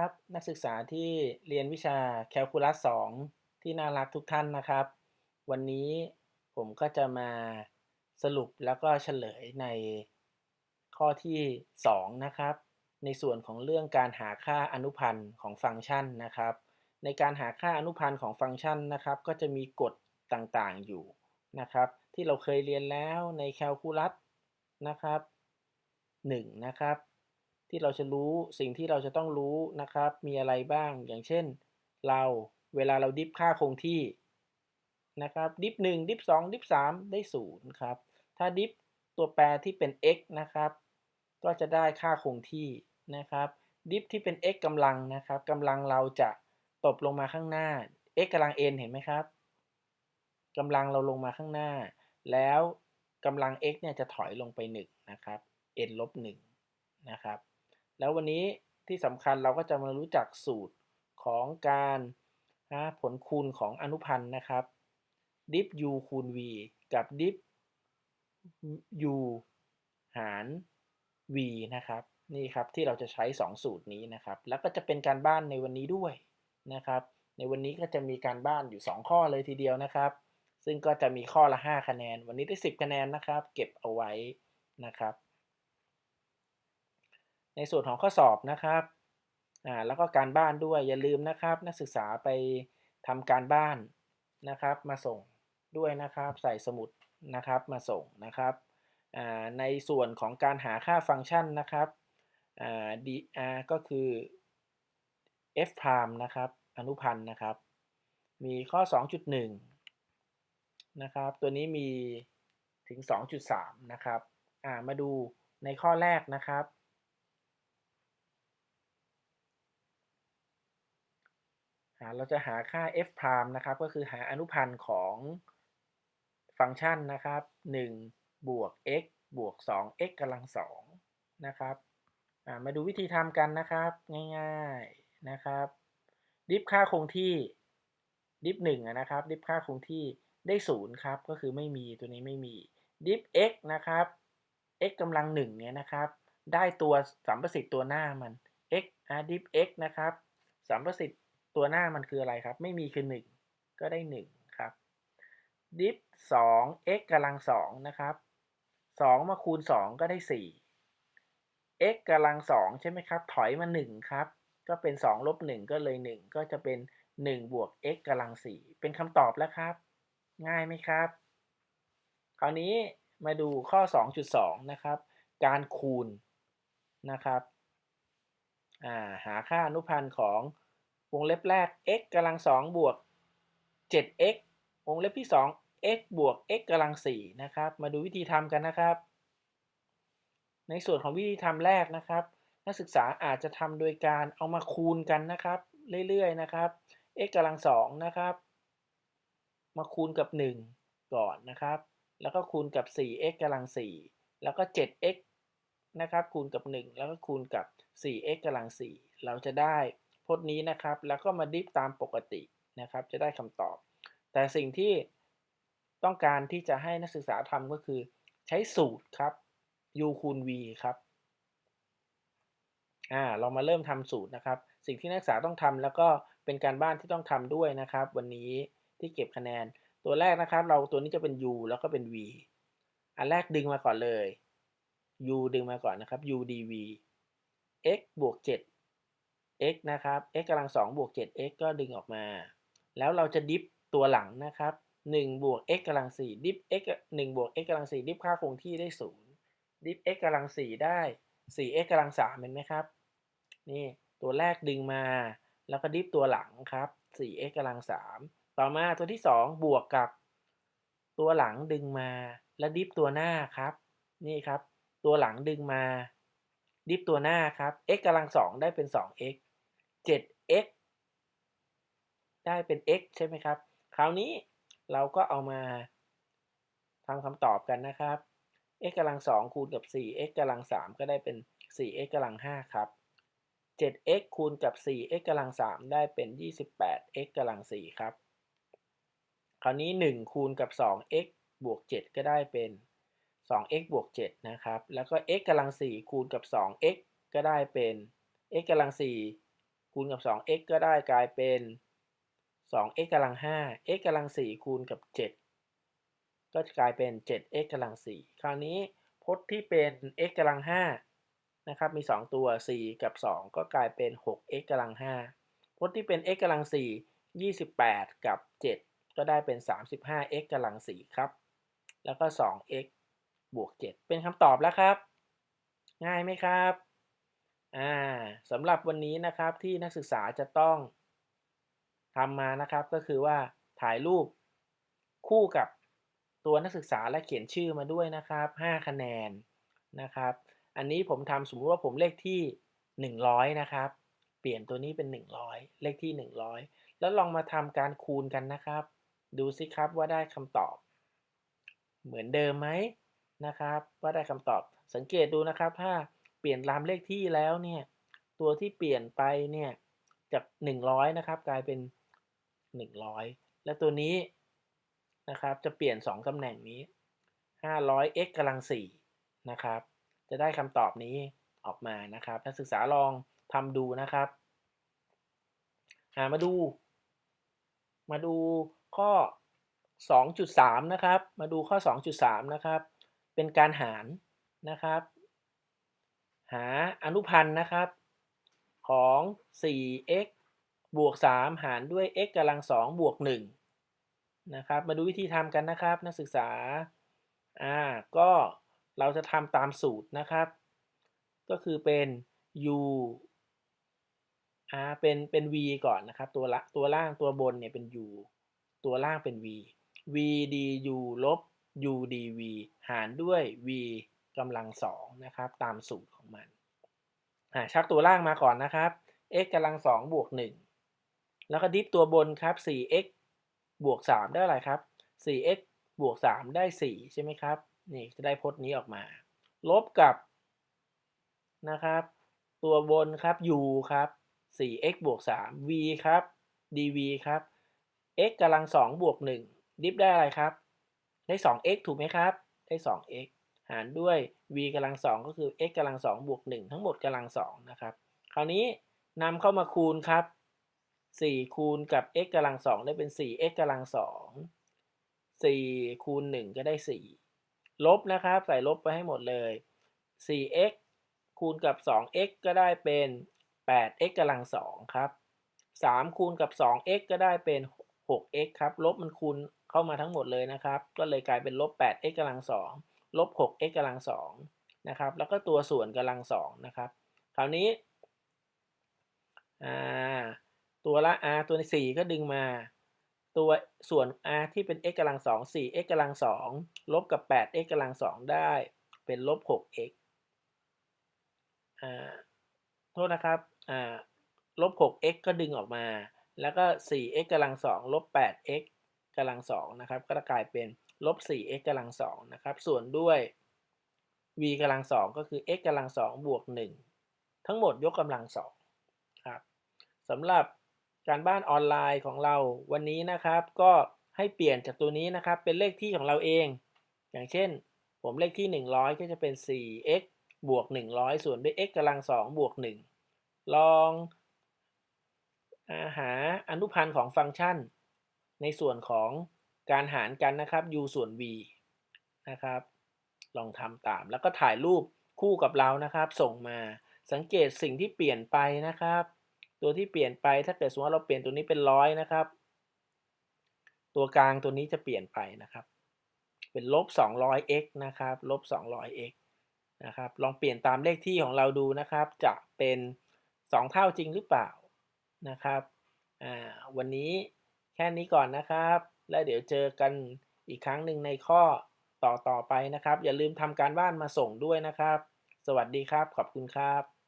ครับนักศึกษาที่เรียนวิชาแคลคูลัส 2 ที่น่ารักทุกท่านนะครับ วันนี้ผมก็จะมาสรุปแล้วก็เฉลยในข้อที่ 2 นะครับ ในส่วนของเรื่องการหาค่าอนุพันธ์ของฟังก์ชันนะครับ ในการหาค่าอนุพันธ์ของฟังก์ชันนะครับ ก็จะมีกฎต่างๆอยู่นะครับ ที่เราเคยเรียนแล้วในแคลคูลัสนะครับ1นะครับ ที่เราจะรู้สิ่งที่เราจะต้องรู้นะครับ มีอะไรบ้าง อย่างเช่น เราเวลาเราดิฟค่าคงที่นะครับดิฟหนึ่งดิฟสองดิฟสามได้ศูนย์ครับ ถ้าดิฟตัวแปรที่เป็น x นะครับ ก็จะได้ค่าคงที่นะครับ ดิฟที่เป็น x กำลังนะครับกำลังเราจะตบลงมาข้างหน้า x กำลัง n เห็นไหมครับกำลังเราลงมาข้างหน้า แล้วกำลัง x เนี่ยจะถอยลงไป1นะครับ n ลบ1นะครับ แล้ววันนี้ที่สำคัญเราก็จะมารู้จักสูตรของการนะผลคูณของอนุพันธ์นะครับดิฟ u คูณ v กับดิฟ u หาร v นะครับ นี่ครับที่เราจะใช้ 2 สูตรนี้นะครับ แล้วก็จะเป็นการบ้านในวันนี้ด้วยนะครับ ในวันนี้ก็จะมีการบ้านอยู่ 2 ข้อเลยทีเดียวนะครับ ซึ่งก็จะมีข้อละ 5 คะแนน วันนี้ได้ 10 คะแนนนะครับ เก็บเอาไว้นะครับ ในส่วนของข้อสอบนะครับอ่าแล้วก็การบ้านด้วยอย่าลืมนะครับ นักศึกษาไปทำการบ้านนะครับ มาส่งด้วยนะครับใส่สมุดนะครับมาส่งนะครับอ่าในส่วนของการหาค่าฟังก์ชันนะครับอ่า dr ก็คือ f prime นะครับอนุพันธ์นะครับ มีข้อ 2.1 นะครับ ตัวนี้มีถึง 2.3 นะครับ อ่า มาดูในข้อแรกนะครับ เราจะหาค่า f prime นะครับ ก็คือหาอนุพันธ์ของฟังก์ชันนะครับ1บวก x บวก 2x กำลัง2นะครับมาดูวิธีทำกันนะครับ ง่ายๆนะครับ ดิฟค่าคงที่ดิฟ1นะครับ ดิฟค่าคงที่ได้0ครับ ก็คือไม่มีตัวนี้ไม่มี ดิฟ x นะครับ x กำลัง1เนี่ยนะครับ ได้ตัวสัมประสิทธิ์ตัวหน้ามัน x ดิฟ x นะครับสัมประสิทธิ์ ตัวหน้ามันคืออะไรครับ ไม่มีคือ 1 ก็ได้ 1 ครับ ดิฟ2 x กำลัง2นะครับ 2 มาคูณ 2 ก็ได้ 4 x กำลัง2ใช่ไหมครับ ถอยมา 1 ครับ ก็เป็น 2 ลบ 1 ก็เลย 1 ก็จะเป็น 1 บวก x กำลัง 4 เป็นคำตอบแล้วครับ ง่ายไหมครับ คราวนี้มาดูข้อ 2.2 นะครับ การคูณนะครับ หาค่าอนุพันธ์ของ วงเล็บแรก x กำลัง2บวก 7x วงเล็บที่ 2 x บวก x กำลัง4นะครับ มาดูวิธีทำกันนะครับ ในส่วนของวิธีทำแรกนะครับ นักศึกษาอาจจะทำโดยการเอามาคูณกันนะครับ เรื่อยๆนะครับ x กำลัง2นะครับ มาคูณกับ 1 ก่อนนะครับ แล้วก็คูณกับ 4x กำลัง4แล้วก็ 7x นะครับ คูณกับ 1 แล้วก็คูณกับ 4x กำลัง4เราจะได้ จน์นี้นะครับ แล้วก็มาดิฟตามปกตินะครับ จะได้คำตอบ แต่สิ่งที่ต้องการที่จะให้นักศึกษาทำก็คือ ใช้สูตรครับ u คูณ v ครับอ่าเรามาเริ่มทำสูตรนะครับ สิ่งที่นักศึกษาต้องทำแล้วก็เป็นการบ้านที่ต้องทำด้วยนะครับ วันนี้ที่เก็บคะแนน ตัวแรกนะครับ เราตัวนี้จะเป็น u แล้วก็เป็น v อันแรกดึงมาก่อนเลย u ดึงมาก่อนนะครับ u dv x บวก 7 x นะครับ x กำลัง2บวก 7x ก็ดึงออกมา แล้วเราจะดิฟตัวหลังนะครับ1บวก x กำลัง4ดิฟ x 1บวก x กำลัง4ดิฟค่าคงที่ได้ 0 ดิฟ x กำลัง4ได้ 4x กำลัง3เห็นไหมครับ นี่ตัวแรกดึงมา แล้วก็ดิฟตัวหลังครับ 4x กำลัง3ต่อมาตัวที่ 2 บวกกับ ตัวหลังดึงมา แล้วดิฟตัวหน้าครับ นี่ครับ ตัวหลังดึงมา ดิฟตัวหน้าครับ x กำลัง2ได้เป็น 2x 7x ได้เป็น x ใช่ไหมครับ คราวนี้เราก็เอามาทำคำตอบกันนะครับ x กำลัง2คูณกับ 4x กำลัง3ก็ได้เป็น 4x กำลัง5ครับ 7x คูณกับ 4x กำลัง3ได้เป็น 28x กำลัง4ครับ คราวนี้ 1 คูณกับ 2x บวก 7 ก็ได้เป็น 2x บวก 7 นะครับ แล้วก็ x กำลัง4คูณกับ 2x ก็ได้เป็น x กำลัง4 คูณกับ 2x ก็ได้กลายเป็น 2x กำลัง 5 x กำลัง 4 คูณกับ 7 ก็จะกลายเป็น 7x กำลัง 4 คราวนี้พจน์ที่เป็น x กำลัง 5 นะครับ มี 2 ตัว 4 กับ 2 ก็กลายเป็น 6x กำลัง 5 พจน์ที่เป็น x กำลัง 4 28 กับ 7 ก็ได้เป็น 35x กำลัง 4 ครับ แล้วก็ 2x บวก 7 เป็นคำตอบแล้วครับ ง่ายไหมครับ อ่าสำหรับวันนี้นะครับที่นักศึกษาจะต้องทำมานะครับก็คือว่าถ่ายรูปคู่กับตัวนักศึกษาและเขียนชื่อมาด้วยนะครับ 5 คะแนนนะครับ อันนี้ผมทำสมมติว่าผมเลขที่ 100 นะครับ เปลี่ยนตัวนี้เป็น 100 เลขที่ 100 แล้วลองมาทำการคูณกันนะครับ ดูสิครับว่าได้คำตอบ เหมือนเดิมไหมนะครับ ว่าได้คำตอบสังเกตดูนะครับถ้า เปลี่ยนตามเลขที่แล้วเนี่ย ตัวที่เปลี่ยนไปเนี่ยจาก 100 นะครับ กลายเป็น 100 และตัวนี้นะครับ จะเปลี่ยน 2 ตำแหน่งนี้ 500x กำลัง4นะครับ จะได้คำตอบนี้ออกมานะครับ นักศึกษาลองทำดูนะครับมาดู มาดูข้อ 2.3 นะครับ มาดูข้อ 2.3 นะครับ เป็นการหารนะครับ หาอนุพันธ์นะครับ ของ 4x บวก 3 หารด้วย x กำลัง 2 บวก 1 นะครับ มาดูวิธีทำกันนะครับ นักศึกษา อ่า ก็เราจะทำตามสูตรนะครับ ก็คือเป็น u อ่า เป็น เป็น v ก่อนนะครับ ตัวละตัวล่างตัวบนเนี่ยเป็น u ตัวล่างเป็น v v du ลบ u dv หารด้วย v กำลังสองนะครับ ตามสูตรของมันชักตัวล่างมาก่อนนะครับ x กำลังสองบวกหนึ่งแล้วก็ดิฟตัวบนครับ 4x บวก 3 ได้อะไรครับ 4x บวก 3 ได้ 4 ใช่ไหมครับ นี่จะได้พจน์นี้ออกมา ลบกับนะครับ ตัวบนครับ u ครับ 4x บวก 3 v ครับ dv ครับ x กำลัง2บวก1ดิฟได้อะไรครับ ได้ 2x ถูกไหมครับ ได้ 2x หารด้วย v กำลัง2ก็คือ x กำลัง2บวก1ทั้งหมดกำลัง2นะครับ คราวนี้นำเข้ามาคูณครับ4คูณกับ x กำลัง2ได้เป็น 4x กำลัง2 4คูณ1ก็ได้4ลบนะครับ ใส่ลบไปให้หมดเลย 4x คูณกับ 2x ก็ได้เป็น 8x กำลัง2ครับ3คูณกับ 2x ก็ได้เป็น 6x ครับ ลบมันคูณเข้ามาทั้งหมดเลยนะครับ ก็เลยกลายเป็นลบ 8x กำลัง2 ลบ 6x กำลัง2นะครับ แล้วก็ตัวส่วนกำลัง2นะครับ คราวนี้ตัวละ r ตัวใน4ก็ดึงมา ตัวส่วน r ที่เป็น x กำลัง2 4x กำลัง2ลบกับ 8x กำลัง2ได้เป็นลบ 6x โทษนะครับลบ 6x ก็ดึงออกมา แล้วก็ 4x กำลัง2ลบ 8x กำลัง2นะครับ ก็จะกลายเป็น ลบ 4x กำลัง2นะครับ ส่วนด้วย v กำลัง2ก็คือ x กำลัง2บวก 1 ทั้งหมดยกกำลัง2ครับสำหรับการบ้านออนไลน์ของเราวันนี้นะครับ ก็ให้เปลี่ยนจากตัวนี้นะครับ เป็นเลขที่ของเราเอง อย่างเช่น ผมเลขที่ 100 ก็จะเป็น 4x บวก 100 ส่วนด้วย x กำลัง2บวก 1 ลองหาอนุพันธ์ของฟังก์ชัน ในส่วนของ การหารกันนะครับ u ส่วน v นะครับ ลองทำตาม แล้วก็ถ่ายรูปคู่กับเรานะครับ ส่งมาสังเกตสิ่งที่เปลี่ยนไปนะครับ ตัวที่เปลี่ยนไปถ้าเกิดสมมติว่าเราเปลี่ยนตัวนี้เป็นร้อยนะครับ ตัวกลางตัวนี้จะเปลี่ยนไปนะครับ เป็นลบ 200x นะครับลบ 200x นะครับ ลองเปลี่ยนตามเลขที่ของเราดูนะครับ จะเป็น 2 เท่าจริงหรือเปล่านะครับอ่าวันนี้แค่นี้ก่อนนะครับ และเดี๋ยวเจอกันอีกครั้งหนึ่งในข้อต่อต่อไปนะครับ อย่าลืมทำการบ้านมาส่งด้วยนะครับ สวัสดีครับ ขอบคุณครับ